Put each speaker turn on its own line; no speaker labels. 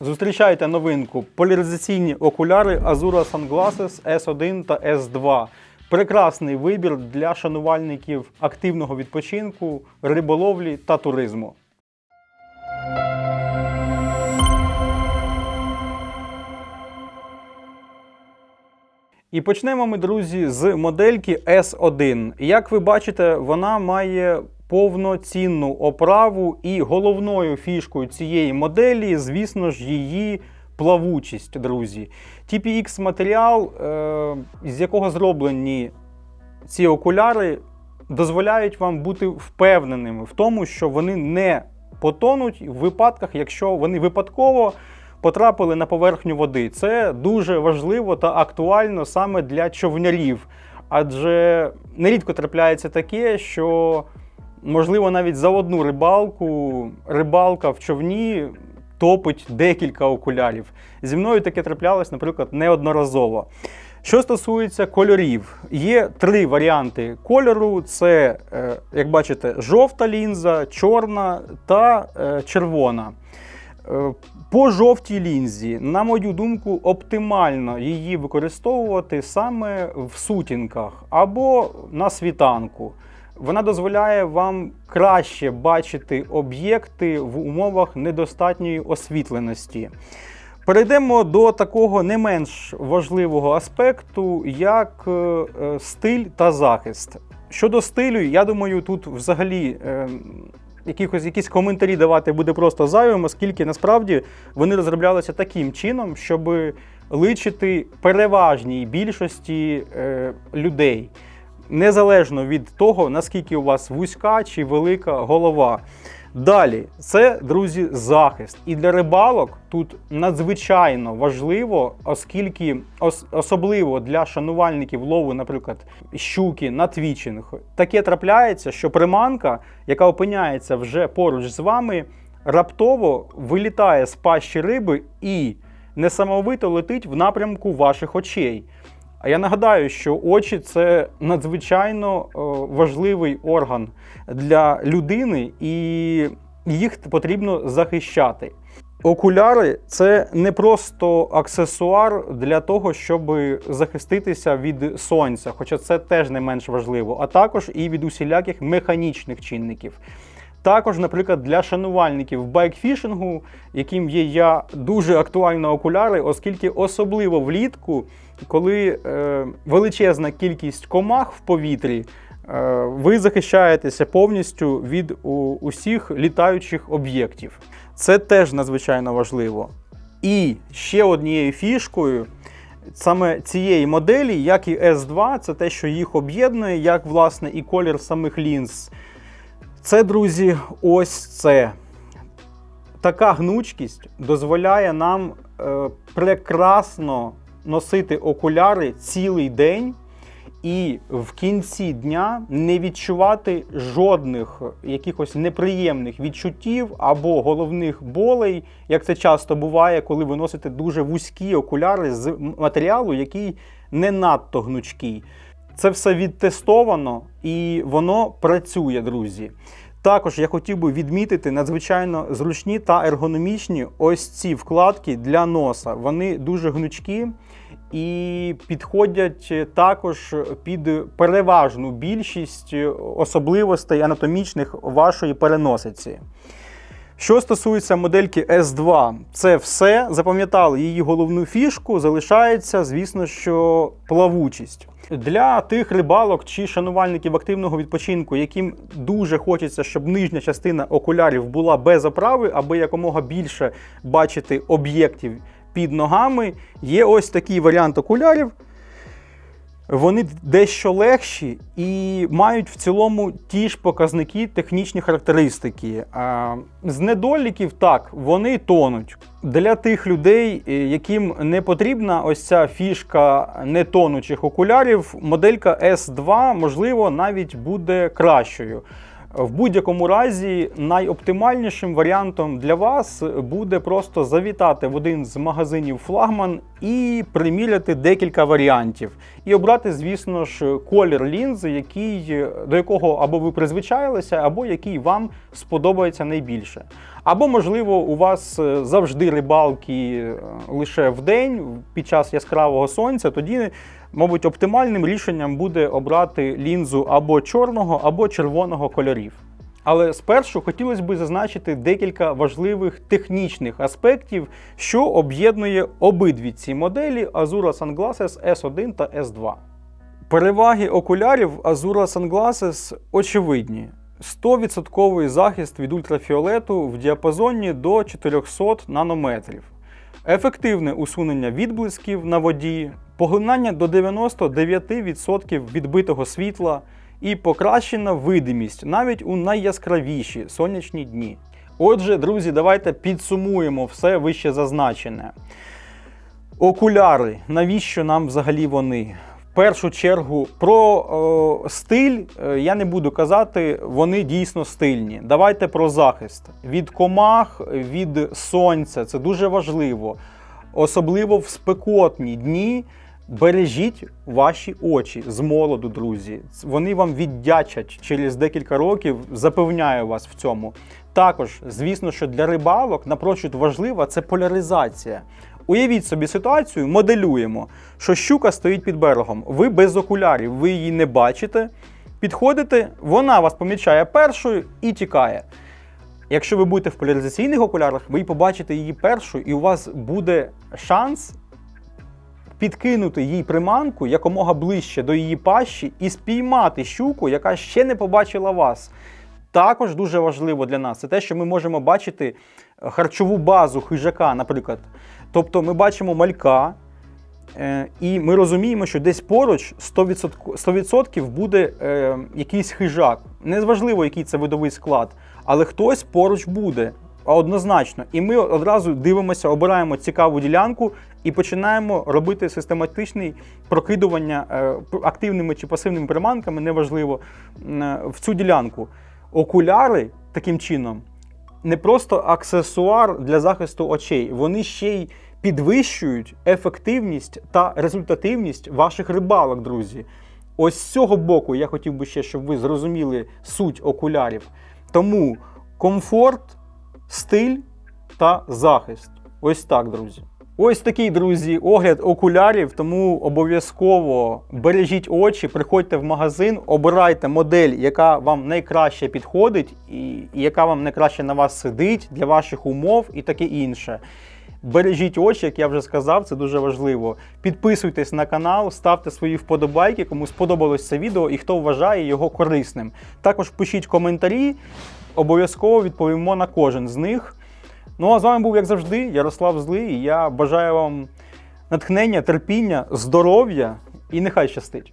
Зустрічайте новинку поляризаційні окуляри Azura Sunglasses S1 та S2. Прекрасний вибір для шанувальників активного відпочинку, риболовлі та туризму. І почнемо ми, друзі, з модельки S1. Як ви бачите, вона має повноцінну оправу, і головною фішкою цієї моделі, звісно ж, її плавучість, друзі. TPX матеріал, е, з якого зроблені ці окуляри, дозволяють вам бути впевненими в тому, що вони не потонуть в випадках, якщо вони випадково потрапили на поверхню води. Це дуже важливо та актуально саме для човнярів. Адже нерідко трапляється таке, що можливо навіть за одну рибалку рибалка в човні топить декілька окулярів. Зі мною таке траплялось, наприклад, неодноразово. Що стосується кольорів, є три варіанти кольору: це, е, як бачите, жовта лінза, чорна та е, червона. Е, По жовтій лінзі, на мою думку, оптимально її використовувати саме в сутінках або на світанку. Вона дозволяє вам краще бачити об'єкти в умовах недостатньої освітленості. Перейдемо до такого не менш важливого аспекту, як е, е, стиль та захист. Щодо стилю, я думаю, тут взагалі е, якихось якісь коментарі давати буде просто зайвим, оскільки насправді вони розроблялися таким чином, щоб личити переважній більшості людей, незалежно від того, наскільки у вас вузька чи велика голова. Далі, це, друзі, захист. І для рибалок тут надзвичайно важливо, оскільки ос- особливо для шанувальників лову, наприклад, щуки на твічинг, таке трапляється, що приманка, яка опиняється вже поруч з вами, раптово вилітає з пащі риби і несамовито летить в напрямку ваших очей. А я нагадаю, що очі це надзвичайно е, важливий орган для людини, і їх потрібно захищати. Окуляри це не просто аксесуар для того, щоб захиститися від сонця, хоча це теж не менш важливо, а також і від усіляких механічних чинників. Також, наприклад, для шанувальників байкфішингу, яким є я, дуже актуально окуляри, оскільки особливо влітку, коли е, величезна кількість комах в повітрі, е, ви захищаєтеся повністю від у, усіх літаючих об'єктів. Це теж надзвичайно важливо. І ще однією фішкою саме цієї моделі, як і S2, це те, що їх об'єднує, як власне і колір самих лінз. Це, друзі, ось це. Така гнучкість дозволяє нам е, прекрасно носити окуляри цілий день і в кінці дня не відчувати жодних якихось неприємних відчуттів або головних болей, як це часто буває, коли ви носите дуже вузькі окуляри з матеріалу, який не надто гнучкий. Це все відтестовано і воно працює, друзі. Також я хотів би відмітити надзвичайно зручні та ергономічні ось ці вкладки для носа. Вони дуже гнучкі і підходять також під переважну більшість особливостей анатомічних вашої переносиці. Що стосується модельки S2, це все. Запам'ятали її головну фішку, залишається, звісно, що плавучість. Для тих рибалок чи шанувальників активного відпочинку, яким дуже хочеться, щоб нижня частина окулярів була без оправи, аби якомога більше бачити об'єктів під ногами, є ось такий варіант окулярів. Вони дещо легші і мають в цілому ті ж показники, технічні характеристики. З недоліків так, вони тонуть. Для тих людей, е, яким не потрібна ось ця фішка нетонучих окулярів, моделька S2, можливо, навіть буде кращою. В будь-якому разі найоптимальнішим варіантом для вас буде просто завітати в один з магазинів флагман і приміряти декілька варіантів. І обрати, звісно ж, колір лінзи, який, до якого або ви призвичаїлися, або який вам сподобається найбільше. Або, можливо, у вас е, завжди рибалки е, лише в день під час яскравого сонця, тоді, мабуть, оптимальним рішенням буде обрати лінзу або чорного, або червоного кольорів. Але спершу хотілося б зазначити декілька важливих технічних аспектів, що об'єднує обидві ці моделі Azura Sunglasses S1 та S2. Переваги окулярів Azura Sunglasses очевидні. 100% захист від ультрафіолету в діапазоні до 400 нанометрів, ефективне усунення відблисків на воді, поглинання до 99% відбитого світла і покращена видимість навіть у найяскравіші сонячні дні. Отже, друзі, давайте підсумуємо все вище зазначене. Окуляри, навіщо нам взагалі вони? Першу чергу про е, стиль я не буду казати, вони дійсно стильні. Давайте про захист від комах, від сонця. Це дуже важливо. Особливо в спекотні дні. Бережіть ваші очі з молоду, друзі. Вони вам віддячать через декілька років, запевняю вас в цьому. Також, звісно, що для рибалок напрочуд важлива це поляризація. Уявіть собі ситуацію, моделюємо, що щука стоїть під берегом. Ви без окулярів, ви її не бачите. Підходите, вона вас помічає першою і тікає. Якщо ви будете в поляризаційних окулярах, ви побачите її першою, і у вас буде шанс підкинути їй приманку якомога ближче до її пащі і спіймати щуку, яка ще не побачила вас. Також дуже важливо для нас це те, що ми можемо бачити харчову базу хижака, наприклад. Тобто ми бачимо малька, е, і ми розуміємо, що десь поруч 100%, 100% буде е, якийсь хижак. Незважливо, який це видовий склад, але хтось поруч буде. Однозначно. І ми одразу дивимося, обираємо цікаву ділянку і починаємо робити систематичне прокидування е, активними чи пасивними приманками, неважливо, е, в цю ділянку. Окуляри таким чином не просто аксесуар для захисту очей, вони ще й підвищують ефективність та результативність ваших рибалок, друзі. Ось з цього боку я хотів би ще, щоб ви зрозуміли суть окулярів. Тому комфорт, стиль та захист. Ось так, друзі. Ось такий, друзі, огляд окулярів, тому обов'язково бережіть очі, приходьте в магазин, обирайте модель, яка вам найкраще підходить, і, яка вам найкраще на вас сидить для ваших умов і таке інше. Бережіть очі, як я вже сказав, це дуже важливо. Підписуйтесь на канал, ставте свої вподобайки, кому сподобалось це відео і хто вважає його корисним. Також пишіть коментарі, обов'язково відповімо на кожен з них. Ну а з вами був, як завжди, Ярослав Злий. Я бажаю вам натхнення, терпіння, здоров'я і нехай щастить.